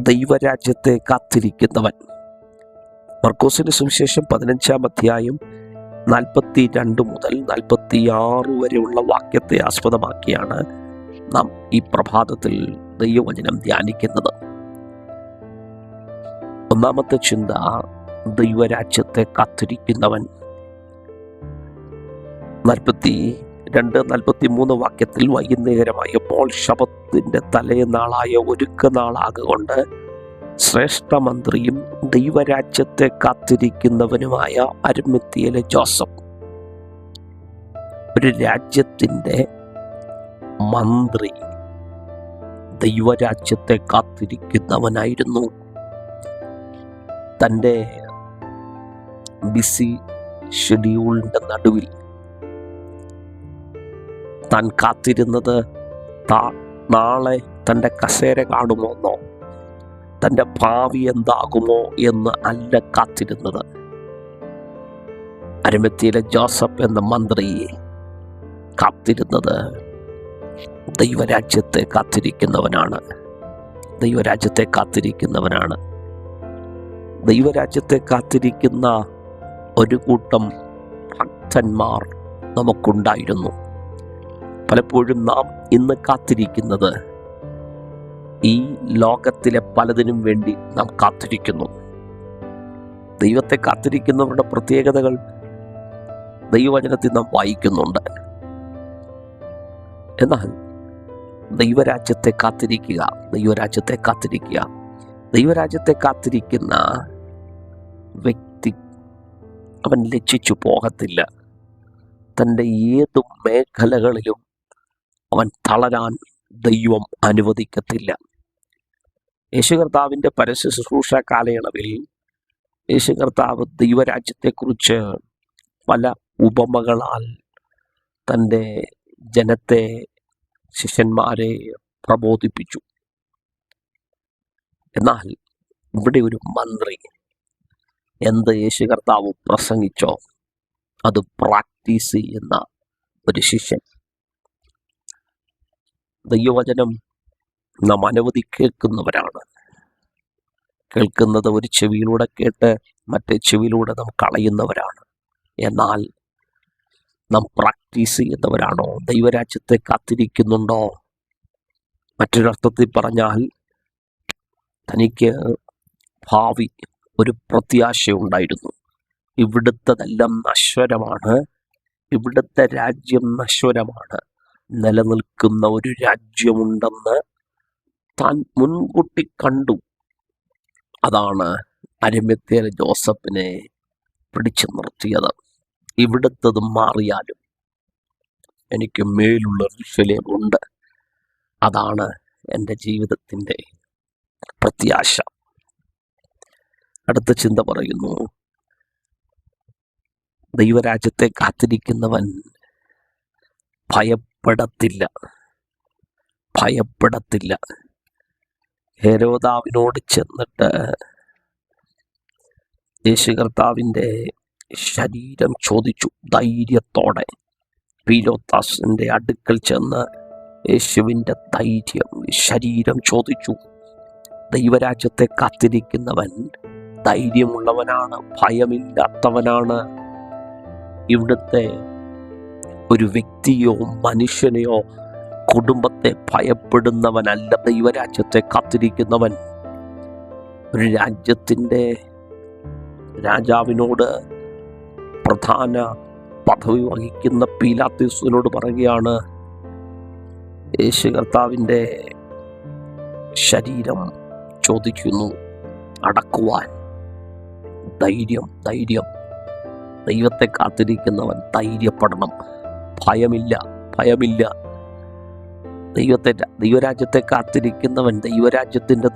ദൈവരാജ്യത്തെ കാത്തിരിക്കുന്നവൻ. മർക്കോസിന് സുവിശേഷം പതിനഞ്ചാം അധ്യായം നാൽപ്പത്തി രണ്ട് മുതൽ നാൽപ്പത്തി ആറ് വരെയുള്ള വാക്യത്തെ ആസ്പദമാക്കിയാണ് നാം ഈ പ്രഭാതത്തിൽ ദൈവവചനം ധ്യാനിക്കുന്നത്. ഒന്നാമത്തെ ചിന്ത ദൈവരാജ്യത്തെ കാത്തിരിക്കുന്നവൻ. നാൽപ്പത്തി രണ്ട് നാൽപ്പത്തി മൂന്ന് വാക്യത്തിൽ വൈകുന്നേരമായപ്പോൾ ശബത്തിന്റെ തലേനാളായ ഒരുക്കനാളാകൊണ്ട് ശ്രേഷ്ഠമന്ത്രിയും ദൈവരാജ്യത്തെ കാത്തിരിക്കുന്നവനുമായ അരുമെത്തിയിലെ ജോസഫ്. ഒരു രാജ്യത്തിന്റെ മന്ത്രി ദൈവരാജ്യത്തെ കാത്തിരിക്കുന്നവനായിരുന്നു. തന്റെ ബിസി ഷെഡ്യൂളിന്റെ നടുവിൽ താൻ കാത്തിരുന്നത്. താ നാളെ തന്റെ കസേര കാണുമോന്നോ തന്റെ ഭാവി എന്താകുമോ എന്ന് അല്ല കാത്തിരുന്നത്. അരുമത്തിയിലെ ജോസഫ് എന്ന മന്ത്രി കാത്തിരുന്നത് ദൈവരാജ്യത്തെ കാത്തിരിക്കുന്നവനാണ്. ദൈവരാജ്യത്തെ കാത്തിരിക്കുന്നവനാണ്. ദൈവരാജ്യത്തെ കാത്തിരിക്കുന്ന ഒരു കൂട്ടം ഭക്തന്മാർ നമുക്കുണ്ടായിരുന്നു. പലപ്പോഴും നാം ഇന്ന് കാത്തിരിക്കുന്നത്. ഈ ലോകത്തിലെ പലതിനും വേണ്ടി നാം കാത്തിരിക്കുന്നു. ദൈവത്തെ കാത്തിരിക്കുന്നവരുടെ പ്രത്യേകതകൾ ദൈവവചനത്തിൽ നാം വായിക്കുന്നുണ്ട്. എന്നാൽ ദൈവരാജ്യത്തെ കാത്തിരിക്കുക ദൈവരാജ്യത്തെ കാത്തിരിക്കുക ദൈവരാജ്യത്തെ കാത്തിരിക്കുന്ന വ്യക്തി അവൻ ലക്ഷിച്ചു പോകത്തില്ല. തന്റെ ഏതു മേഖലകളിലും അവൻ തളരാൻ ദൈവം അനുവദിക്കത്തില്ല. യേശു കർത്താവിന്റെ പരസ്യ ശുശ്രൂഷ കാലയളവിൽ യേശു കർത്താവ് ദൈവരാജ്യത്തെക്കുറിച്ച് പല ഉപമകളാൽ തന്റെ ജനത്തെ ശിഷ്യന്മാരെ പ്രബോധിപ്പിച്ചു. എന്നാൽ ഇവിടെ ഒരു മന്ത്രി എന്ത് യേശു കർത്താവ് പ്രസംഗിച്ചോ അത് പ്രാക്ടീസ് ചെയ്യുന്ന ഒരു ശിഷ്യൻ. ദൈവവചനം നാം അനവധി കേൾക്കുന്നവരാണ്. കേൾക്കുന്നത് ഒരു ചെവിയിലൂടെ കേട്ട് മറ്റേ ചെവിയിലൂടെ നാം കളയുന്നവരാണ്. എന്നാൽ നാം പ്രാക്ടീസ് ചെയ്യുന്നവരാണോ? ദൈവരാജ്യത്തെ കാത്തിരിക്കുന്നുണ്ടോ? മറ്റൊരർത്ഥത്തിൽ പറഞ്ഞാൽ തനിക്ക് ഭാവി ഒരു പ്രത്യാശയുണ്ടായിരുന്നു. ഇവിടുത്തതെല്ലാം നശ്വരമാണ്. ഇവിടുത്തെ രാജ്യം നശ്വരമാണ്. നിലനിൽക്കുന്ന ഒരു രാജ്യമുണ്ടെന്ന് താൻ മുൻകൂട്ടി കണ്ടു. അതാണ് അരിമത്തേൽ ജോസഫിനെ പിടിച്ചു നിർത്തിയത്. ഇവിടുത്തത് മാറിയാലും എനിക്ക് മേലുള്ള ഋഷലേമുണ്ട് അതാണ് എന്റെ ജീവിതത്തിന്റെ പ്രത്യാശ. അടുത്ത ചിന്ത പറയുന്നു ദൈവരാജ്യത്തെ കാത്തിരിക്കുന്നവൻ ഭയപ്പെടത്തില്ല ഭയപ്പെടത്തില്ല. ഹേരോദാവിനോട് ചെന്നിട്ട് യേശു കർത്താവിന്റെ ശരീരം ചോദിച്ചു ധൈര്യത്തോടെ. പീലോത്താസിന്റെ അടുക്കൽ ചെന്ന് യേശുവിന്റെ ധൈര്യം ശരീരം ചോദിച്ചു. ദൈവരാജ്യത്തെ കാത്തിരിക്കുന്നവൻ ധൈര്യമുള്ളവനാണ് ഭയമില്ലാത്തവനാണ്. ഇവിടുത്തെ ഒരു വ്യക്തിയോ മനുഷ്യനെയോ കുടുംബത്തെ ഭയപ്പെടുന്നവനല്ല ദൈവരാജ്യത്തെ കാത്തിരിക്കുന്നവൻ. ഒരു രാജ്യത്തിന്റെ രാജാവിനോട് പ്രധാന പദവി വഹിക്കുന്ന പീലാത്തീസിനോട് പറയുകയാണ് യേശു കർത്താവിന്റെ ശരീരം ചോദിക്കുന്നു അടക്കുവാൻ. ധൈര്യം ധൈര്യം. ദൈവത്തെ കാത്തിരിക്കുന്നവൻ ധൈര്യപ്പെടണം. ഭയമില്ല ഭയമില്ല. ദൈവത്തെ ദൈവരാജ്യത്തെ കാത്തിരിക്കുന്നവൻ ദൈവരാജ്യത്തിന്റെ